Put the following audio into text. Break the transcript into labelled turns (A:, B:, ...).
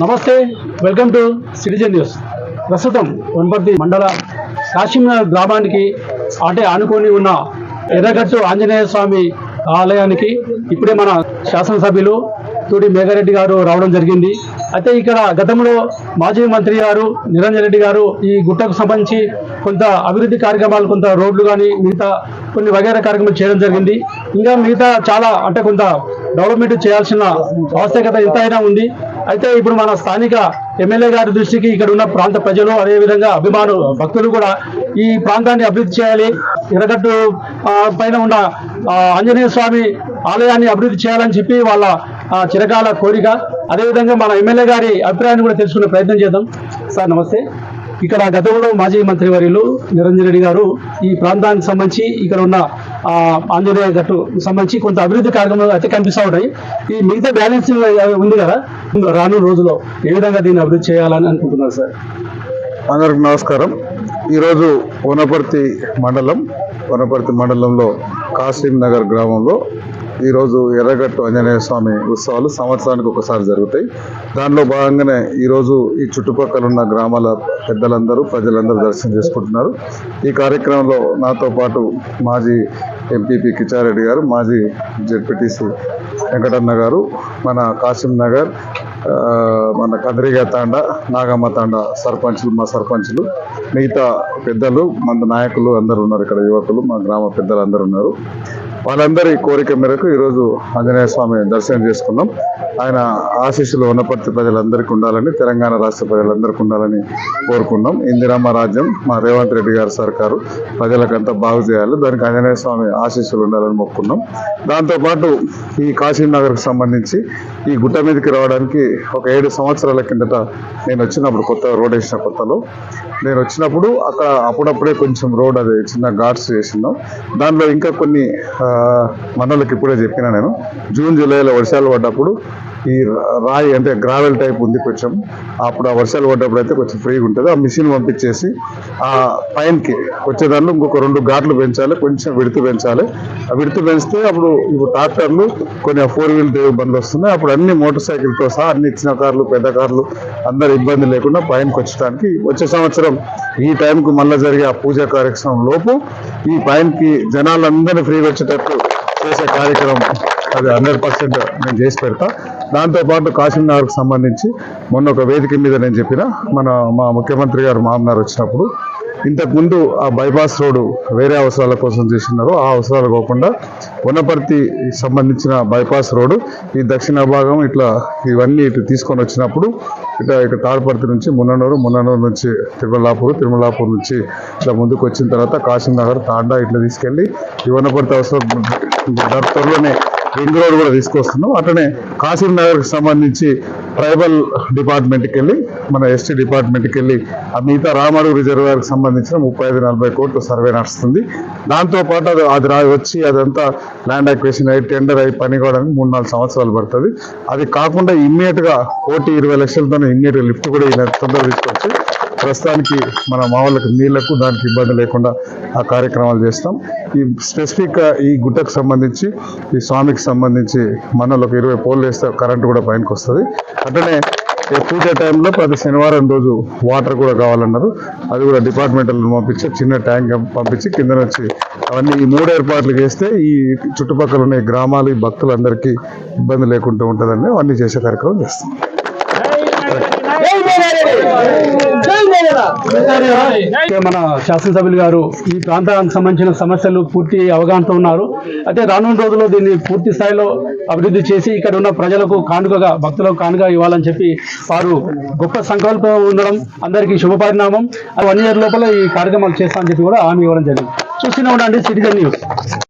A: నమస్తే welcome to citizen news ప్రస్తుతం వనపర్తి మండల కాశీనగర్ గ్రామానికి అంటే ఆనుకొని ఉన్న ఎర్రగట్టు ఆంజనేయ స్వామి ఆలయానికి ఇప్పుడే మన శాసనసభ్యులు తూడి మేఘారెడ్డి గారు రావడం జరిగింది. అయితే ఇక్కడ గతంలో మాజీ మంత్రి గారు నిరంజన్ రెడ్డి గారు ఈ గుట్టకు సంబంధించి కొంత అభివృద్ధి కార్యక్రమాలు కొంత రోడ్లు కానీ మిగతా కొన్ని వగేర కార్యక్రమాలు చేయడం జరిగింది. ఇంకా మిగతా చాలా అంటే కొంత డెవలప్మెంట్ చేయాల్సిన ఆవశ్యకత ఎంతైనా ఉంది. అయితే ఇప్పుడు మన స్థానిక ఎమ్మెల్యే గారి దృష్టికి ఇక్కడ ఉన్న ప్రాంత ప్రజలు అదేవిధంగా అభిమానులు భక్తులు కూడా ఈ ప్రాంతాన్ని అభివృద్ధి చేయాలి. ఎర్రగట్టు పైన ఉన్న ఆంజనేయ స్వామి ఆలయాన్ని అభివృద్ధి చేయాలని చెప్పి వాళ్ళ చిరకాల కోరిక. అదేవిధంగా మన ఎమ్మెల్యే గారి అభిప్రాయాన్ని కూడా తెలుసుకునే ప్రయత్నం చేద్దాం. సార్ నమస్తే. ఇక్కడ గతంలో మాజీ మంత్రి వర్యులు నిరంజన్ రెడ్డి గారు ఈ ప్రాంతానికి సంబంధించి ఇక్కడ ఉన్న ఆంజనేయ గట్టు సంబంధించి కొంత అభివృద్ధి కార్యక్రమాలు అయితే కనిపిస్తూ ఉంటాయి ఈ మిగతా బ్యాలెన్స్ ఉంది కదా? రానున్న రోజుల్లో ఏ విధంగా దీన్ని అభివృద్ధి చేయాలని అనుకుంటున్నారు సార్?
B: అందరికి నమస్కారం. ఈరోజు వనపర్తి మండలం వనపర్తి మండలంలో కాసిం నగర్ గ్రామంలో ఈరోజు ఎర్రగట్టు ఆంజనేయ స్వామి ఉత్సవాలు సంవత్సరానికి ఒకసారి జరుగుతాయి. దానిలో భాగంగానే ఈరోజు ఈ చుట్టుపక్కల ఉన్న గ్రామాల పెద్దలందరూ ప్రజలందరూ దర్శనం చేసుకుంటున్నారు. ఈ కార్యక్రమంలో నాతో పాటు మాజీ ఎంపీపీ కిచారెడ్డి గారు మాజీ జెడ్పీటీసీ వెంకటన్న గారు మన కాసిం నగర్ మన కదిరిగా తాండ నాగమ్మ తాండ సర్పంచులు మా సర్పంచులు మిగతా పెద్దలు మన నాయకులు అందరు ఉన్నారు ఇక్కడ యువకులు మా గ్రామ పెద్దలు అందరు ఉన్నారు. వాళ్ళందరి కోరిక మేరకు ఈరోజు ఆంజనేయ స్వామి దర్శనం చేసుకున్నాం. ఆయన ఆశీస్సులు ఉన్నపర్తి ప్రజలందరికీ ఉండాలని తెలంగాణ రాష్ట్ర ప్రజలందరికీ ఉండాలని కోరుకున్నాం. ఇందిరామ రాజ్యం మా రేవంత్ రెడ్డి గారి సర్కారు ప్రజలకంతా బాగు చేయాలి. దానికి ఆంజనేయ స్వామి ఆశీస్సులు ఉండాలని మొక్కున్నాం. దాంతోపాటు ఈ కాశీనగర్కు సంబంధించి ఈ గుట్ట మీదకి రావడానికి ఒక ఏడు సంవత్సరాల కిందట నేను వచ్చినప్పుడు కొత్త రోడ్ వేసిన కొత్తలో. నేను వచ్చినప్పుడు అక్కడ అప్పుడప్పుడే కొంచెం రోడ్ అది చిన్న ఘాట్స్ చేసినాం దానిలో ఇంకా కొన్ని మనోళ్ళకి ఇప్పుడే చెప్పిన నేను. జూన్ జూలైలో వర్షాలు పడ్డప్పుడు ఈ రాయి అంటే గ్రావెల్ టైప్ ఉంది కొంచెం. అప్పుడు ఆ వర్షాలు పడ్డప్పుడు అయితే కొంచెం ఫ్రీగా ఉంటుంది. ఆ మిషన్ పంపించేసి ఆ పైనకి వచ్చేదాన్ని ఇంకొక రెండు ఘాట్లు పెంచాలి కొంచెం విడుతు పెంచాలి. ఆ విడుతు పెంచితే అప్పుడు ఇప్పుడు ట్రాక్టర్లు కొన్ని ఫోర్ వీల్ డ్రైవ్ బండ్లు వస్తున్నాయి. అప్పుడు అన్ని మోటార్ సైకిల్తో సహా అన్ని చిన్న కార్లు పెద్ద కార్లు అందరు ఇబ్బంది లేకుండా పైనకి వచ్చడానికి వచ్చే సంవత్సరం ఈ టైంకు మళ్ళీ జరిగే ఆ పూజా కార్యక్రమం లోపు ఈ పైనకి జనాలందరినీ ఫ్రీగా వచ్చేటట్టు చేసే కార్యక్రమం అది హండ్రెడ్ పర్సెంట్ నేను చేసి పెడతా. దాంతోపాటు కాశీనగర్కు సంబంధించి మొన్న ఒక వేదిక మీద నేను చెప్పిన మన మా ముఖ్యమంత్రి గారు మామనార్ వచ్చినప్పుడు ఇంతకుముందు ఆ బైపాస్ రోడ్డు వేరే అవసరాల కోసం చేసినారు ఆ అవసరాలు కాకుండా వనపర్తి సంబంధించిన బైపాస్ రోడ్డు ఈ దక్షిణ భాగం ఇట్లా ఇవన్నీ ఇటు తీసుకొని వచ్చినప్పుడు ఇట్లా ఇటు తాడపర్తి నుంచి మున్ననూరు మున్ననూరు నుంచి తిరుమలాపూర్ తిరుమలాపూర్ నుంచి ఇట్లా ముందుకు వచ్చిన తర్వాత కాశీనగర్ తాండా ఇట్లా తీసుకెళ్ళి ఈ వనపర్తి అవసరం త్వరలోనే రింగ్ రోడ్ కూడా తీసుకొస్తున్నాం. అట్లనే కాశీం నగర్కి సంబంధించి ట్రైబల్ డిపార్ట్మెంట్కి వెళ్ళి మన ఎస్టీ డిపార్ట్మెంట్కి వెళ్ళి ఆ మిగతా రామడుగు రిజర్వాయర్కి సంబంధించిన ముప్పై ఐదు నలభై కోట్లు సర్వే నడుస్తుంది. దాంతోపాటు అది అది రా వచ్చి అదంతా ల్యాండ్ అక్వేషన్ అయ్యి టెండర్ అయ్యి పని కావడానికి మూడు నాలుగు సంవత్సరాలు పడుతుంది. అది కాకుండా ఇమ్మీడియట్గా కోటి ఇరవై లక్షలతోనే ఇమ్మీడియట్ లిఫ్ట్ కూడా ఈ తొందరగా తీసుకొచ్చి ప్రస్తుతానికి మన మామూలకు నీళ్ళకు దానికి ఇబ్బంది లేకుండా ఆ కార్యక్రమాలు చేస్తాం. ఈ స్పెసిఫిక్గా ఈ గుట్టకు సంబంధించి ఈ స్వామికి సంబంధించి మనలోకి ఇరవై పోల్లు వేస్తే కరెంటు కూడా పైనకి వస్తుంది. అట్లనే పూజ టైంలో ప్రతి శనివారం రోజు వాటర్ కూడా కావాలన్నారు. అది కూడా డిపార్ట్మెంటల్ పంపించి చిన్న ట్యాంక్ పంపించి కింద నుంచి అవన్నీ ఈ మూడు ఏర్పాట్లు చేస్తే ఈ చుట్టుపక్కల ఉన్న గ్రామాలు ఈ భక్తులందరికీ ఇబ్బంది లేకుండా ఉంటుందని అవన్నీ చేసే కార్యక్రమం చేస్తాం.
A: మన శాసనసభ్యులు గారు ఈ ప్రాంతానికి సంబంధించిన సమస్యలు పూర్తి అవగాహనతో ఉన్నారు. అయితే రానున్న రోజుల్లో దీన్ని పూర్తి స్థాయిలో అభివృద్ధి చేసి ఇక్కడ ఉన్న ప్రజలకు కానుకగా భక్తులకు కానుక ఇవ్వాలని చెప్పి వారు గొప్ప సంకల్పం ఉండడం అందరికీ శుభపరిణామం. వన్ ఇయర్ లోపల ఈ కార్యక్రమాలు చేస్తామని చెప్పి కూడా హామీ ఇవ్వడం జరిగింది. చూస్తూనే ఉండండి సిటిజన్ న్యూస్